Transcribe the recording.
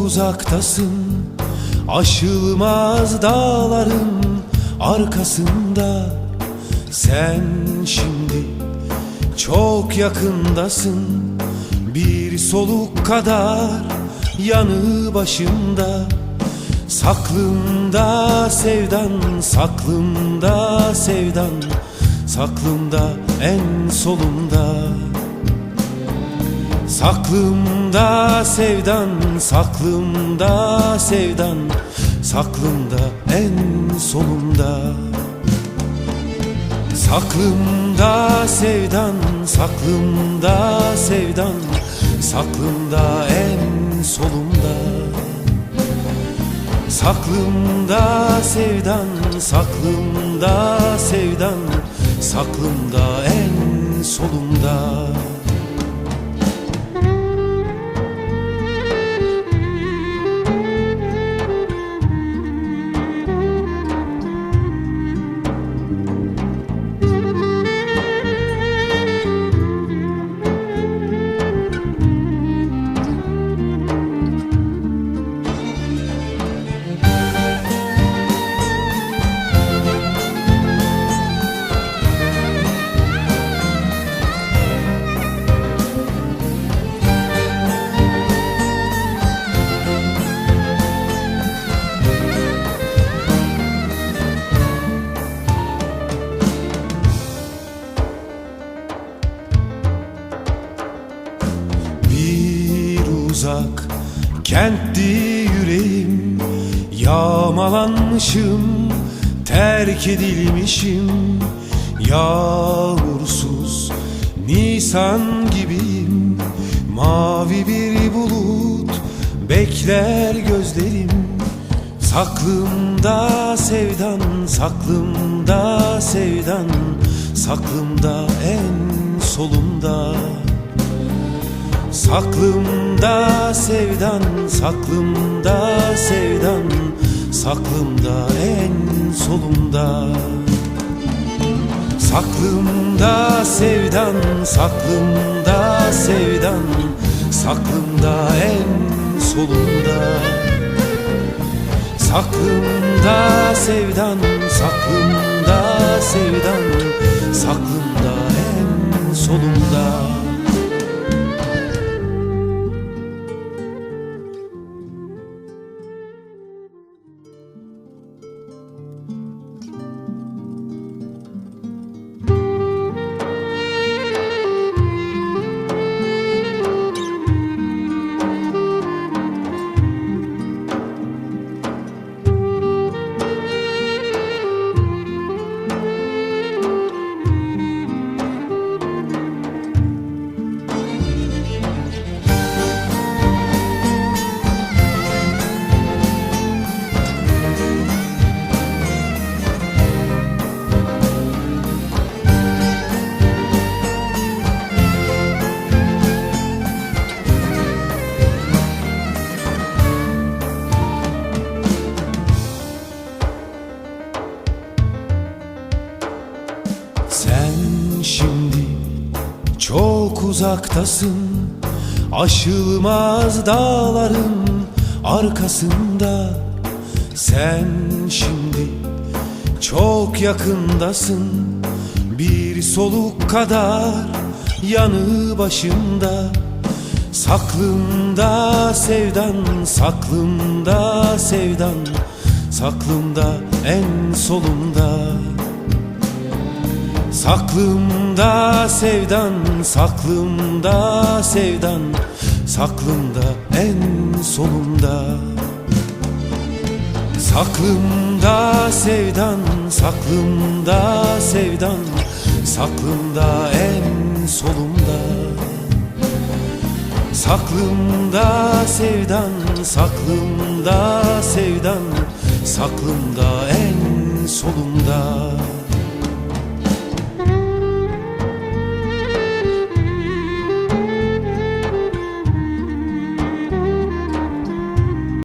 uzaktasın Aşılmaz dağların arkasında. Sen şimdi çok yakındasın Bir soluk kadar yanı başımda Saklımda sevdan, saklımda sevdan Saklımda en solumda Saklımda sevdan, saklımda sevdan Saklımda en solumda Saklımda sevdan, saklımda sevdan Saklımda en solumda Saklımda sevdan, saklımda sevdan Saklımda en solumda kentti yüreğim Yağmalanmışım, terk edilmişim. Yağmursuz Nisan gibiyim Mavi bir bulut bekler gözlerim. Saklımda sevdan, saklımda sevdan Saklımda en solumda Saklımda sevdan, saklımda sevdan Saklımda en solumda. Saklımda sevdan, saklımda sevdan Saklımda en solumda. Saklımda sevdan, saklımda sevdan Saklımda en solumda uzaktasın. Aşılmaz dağların arkasında. Sen şimdi çok yakındasın. Bir soluk kadar yanı başımda Saklımda sevdan, saklımda sevdan. Saklımda en solumda Saklımda sevdan, saklımda sevdan Saklımda en solumda Saklımda sevdan, saklımda sevdan Saklımda en solumda Saklımda sevdan, saklımda sevdan Saklımda en solumda